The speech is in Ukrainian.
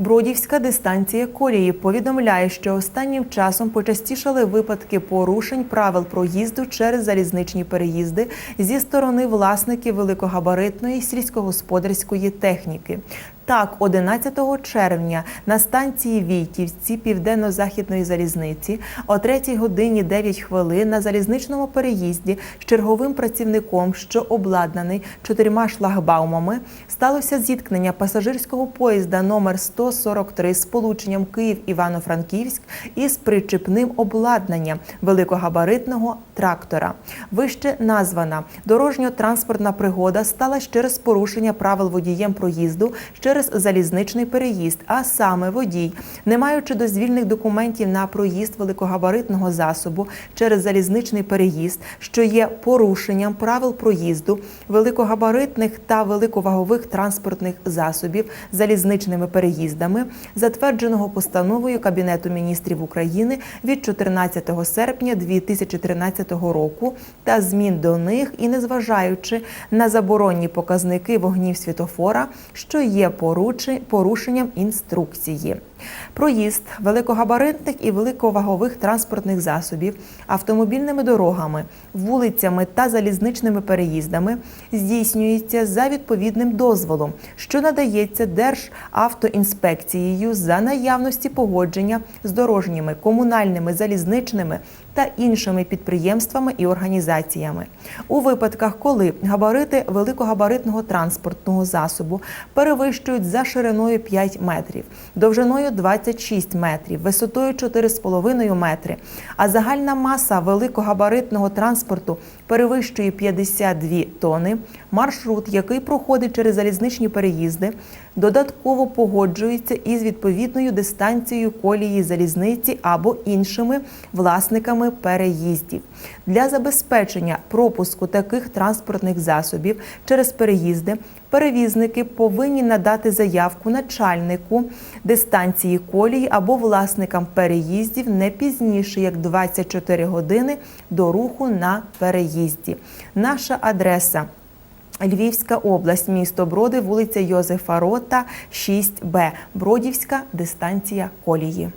Бродівська дистанція колії повідомляє, що останнім часом почастішали випадки порушень правил проїзду через залізничні переїзди зі сторони власників великогабаритної сільськогосподарської техніки. Так, 11 червня на станції Війтівці Південно-Західної залізниці о 3 годині 9 хвилин на залізничному переїзді з черговим працівником, що обладнаний чотирма шлагбаумами, сталося зіткнення пасажирського поїзда номер 143 з полученням Київ-Івано-Франківськ із причепним обладнанням великогабаритного трактора. Вище названа дорожньо-транспортна пригода сталася через порушення правил водієм проїзду через залізничний переїзд, а саме водій, не маючи дозвільних документів на проїзд великогабаритного засобу через залізничний переїзд, що є порушенням правил проїзду великогабаритних та великовагових транспортних засобів залізничними переїздами, затвердженого постановою Кабінету міністрів України від 14 серпня 2013 року та змін до них і незважаючи на заборонні показники вогнів світофора, що є поручи- порушенням інструкції. Проїзд великогабаритних і великовагових транспортних засобів автомобільними дорогами, вулицями та залізничними переїздами здійснюється за відповідним дозволом, що надається Державтоінспекцією за наявності погодження з дорожніми, комунальними, залізничними та іншими підприємствами і організаціями. У випадках, коли габарити великогабаритного транспортного засобу перевищують за шириною 5 метрів, довжиною 26 метрів, висотою 4,5 метри, а загальна маса великогабаритного транспорту перевищує 52 тони, маршрут, який проходить через залізничні переїзди, додатково погоджується із відповідною дистанцією колії залізниці або іншими власниками переїздів. Для забезпечення пропуску таких транспортних засобів через переїзди перевізники повинні надати заявку начальнику дистанції колії або власникам переїздів не пізніше як 24 години до руху на переїзді. Наша адреса Львівська область, місто Броди, вулиця Йозефа Рота, 6Б. Бродівська дистанція колії.